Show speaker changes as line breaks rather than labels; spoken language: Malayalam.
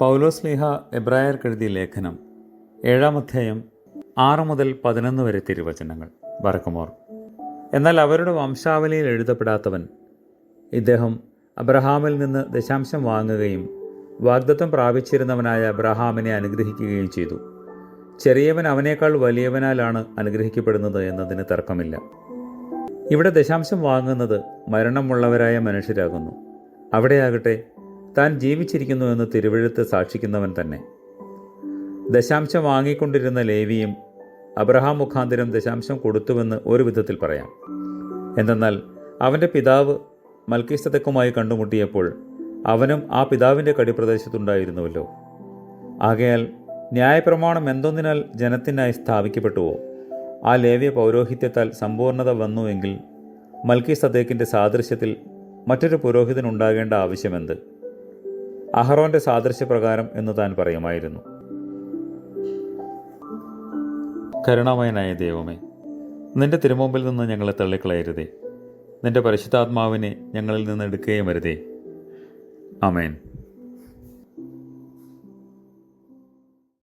പൗലോസ് ലീഹ എബ്രായർക്ക് എഴുതിയ ലേഖനം ഏഴാം അധ്യായം ആറ് മുതൽ പതിനൊന്ന് വരെ തിരുവചനങ്ങൾ. വറക്കുമോർ. എന്നാൽ അവരുടെ വംശാവലിയിൽ എഴുതപ്പെടാത്തവൻ ഇദ്ദേഹം അബ്രഹാമിൽ നിന്ന് ദശാംശം വാങ്ങുകയും വാഗ്ദത്വം പ്രാപിച്ചിരുന്നവനായ അബ്രഹാമിനെ അനുഗ്രഹിക്കുകയും ചെയ്തു. ചെറിയവൻ അവനേക്കാൾ വലിയവനാലാണ് അനുഗ്രഹിക്കപ്പെടുന്നത് എന്നതിന് തർക്കമില്ല. ഇവിടെ ദശാംശം വാങ്ങുന്നത് മരണമുള്ളവരായ മനുഷ്യരാകുന്നു. അവിടെയാകട്ടെ താൻ ജീവിച്ചിരിക്കുന്നു എന്ന് തിരുവഴുത്ത് സാക്ഷിക്കുന്നവൻ തന്നെ. ദശാംശം വാങ്ങിക്കൊണ്ടിരുന്ന ലേവിയും അബ്രഹാം മുഖാന്തരം ദശാംശം കൊടുത്തുവെന്ന് ഒരു വിധത്തിൽ പറയാം. എന്തെന്നാൽ അവന്റെ പിതാവ് മൽക്കിസ്തക്കുമായി കണ്ടുമുട്ടിയപ്പോൾ അവനും ആ പിതാവിന്റെ കടിപ്രദേശത്തുണ്ടായിരുന്നുവല്ലോ. ആകയാൽ ന്യായപ്രമാണം എന്തൊന്നിനാൽ ജനത്തിനായി സ്ഥാപിക്കപ്പെട്ടുവോ? ആ ലേവ്യ പൗരോഹിത്യത്താൽ സമ്പൂർണത വന്നുവെങ്കിൽ മൽക്കി സദേക്കിന്റെ സാദൃശ്യത്തിൽ മറ്റൊരു പുരോഹിതനുണ്ടാകേണ്ട ആവശ്യമെന്ത്? അഹറോന്റെ സാദൃശ്യപ്രകാരം എന്ന് താൻ പറയുമായിരുന്നു. കരുണാമയനായ ദൈവമേ നിന്റെ തിരുമുമ്പിൽ നിന്ന് ഞങ്ങളെ തള്ളിക്കളയരുതേ. നിന്റെ പരിശുദ്ധാത്മാവിനെ ഞങ്ങളിൽ നിന്ന് എടുക്കുകയും വരുതേ. അമേൻ